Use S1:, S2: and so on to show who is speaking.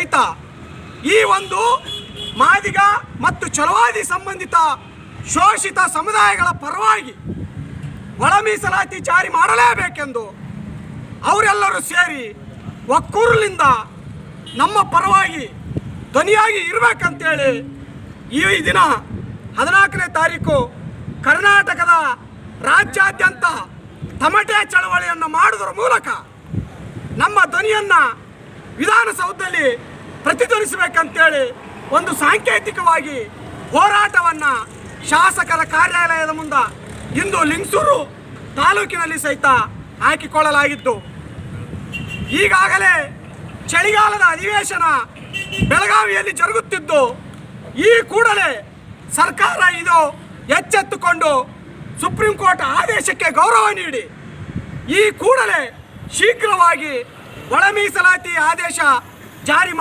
S1: ಸಹಿತ ಈ ಒಂದು ಮಾದಿಗ ಮತ್ತು ಚಲವಾದಿ ಸಂಬಂಧಿತ ಶೋಷಿತ ಸಮುದಾಯಗಳ ಪರವಾಗಿ ಒಳ ಮೀಸಲಾತಿ ಜಾರಿ ಮಾಡಲೇಬೇಕೆಂದು ಅವರೆಲ್ಲರೂ ಸೇರಿ ಒಕ್ಕೂರಲಿಂದ ನಮ್ಮ ಪರವಾಗಿ ಧ್ವನಿಯಾಗಿ ಇರಬೇಕಂತೇಳಿ ಈ ದಿನ ಹದಿನಾಲ್ಕನೇ ತಾರೀಕು ಕರ್ನಾಟಕದ ರಾಜ್ಯಾದ್ಯಂತ ತಮಟೆ ಚಳವಳಿಯನ್ನು ಮಾಡುವುದರ ಮೂಲಕ ನಮ್ಮ ಧ್ವನಿಯನ್ನು ವಿಧಾನಸೌಧದಲ್ಲಿ ಪ್ರತಿಧ್ವನಿಸಬೇಕಂತೇಳಿ ಒಂದು ಸಾಂಕೇತಿಕವಾಗಿ ಹೋರಾಟವನ್ನು ಶಾಸಕರ ಕಾರ್ಯಾಲಯದ ಮುಂದೆ ಇಂದು ಲಿಂಗಸೂರು ತಾಲೂಕಿನಲ್ಲಿ ಸಹಿತ ಹಾಕಿಕೊಳ್ಳಲಾಗಿತ್ತು. ಈಗಾಗಲೇ ಚಳಿಗಾಲದ ಅಧಿವೇಶನ ಬೆಳಗಾವಿಯಲ್ಲಿ ಜರುಗುತ್ತಿದ್ದು, ಈ ಕೂಡಲೇ ಸರ್ಕಾರ ಇದು ಎಚ್ಚೆತ್ತುಕೊಂಡು ಸುಪ್ರೀಂ ಕೋರ್ಟ್ ಆದೇಶಕ್ಕೆ ಗೌರವ ನೀಡಿ, ಈ ಕೂಡಲೇ ಶೀಘ್ರವಾಗಿ ಒಳ ಮೀಸಲಾತಿ ಆದೇಶ ಜಾರಿ